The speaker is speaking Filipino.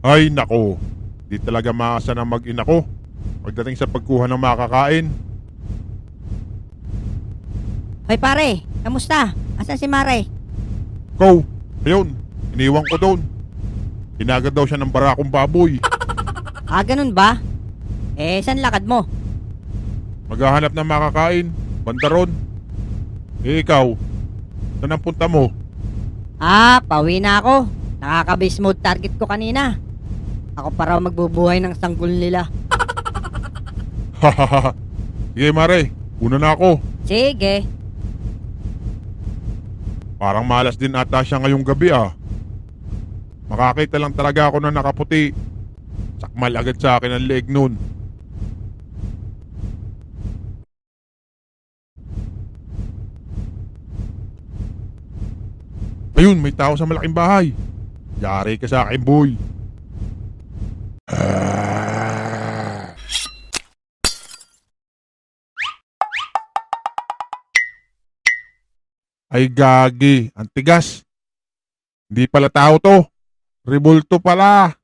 Ay nako, di talaga maasa ng mag-ina ko pagdating sa pagkuha ng makakain. Hoy pare, kamusta? Asan si Mare? Ko, ayun, iniwan ko doon. Hinagad daw siya ng barakong baboy. Ah, ganun ba? Eh, saan lakad mo? Maghahanap ng makakain, banda ron. Eh ikaw, saan ang punta mo? Ah, pauwi na ako. Nakaka-base mode target ko kanina. Ako pa raw magbubuhay ng sanggol nila. Hahaha. Sige Mare, una na ako. Sige. Parang malas din ata siya ngayong gabi ah. Makakita lang talaga ako na nakaputi. Sakmal agad sa akin ang leeg nun. Ayun, may tao sa malaking bahay. Yari ka sa akin, boy. Ah. Ay gagi, ang tigas. Hindi pala tao to. Rebulto pala.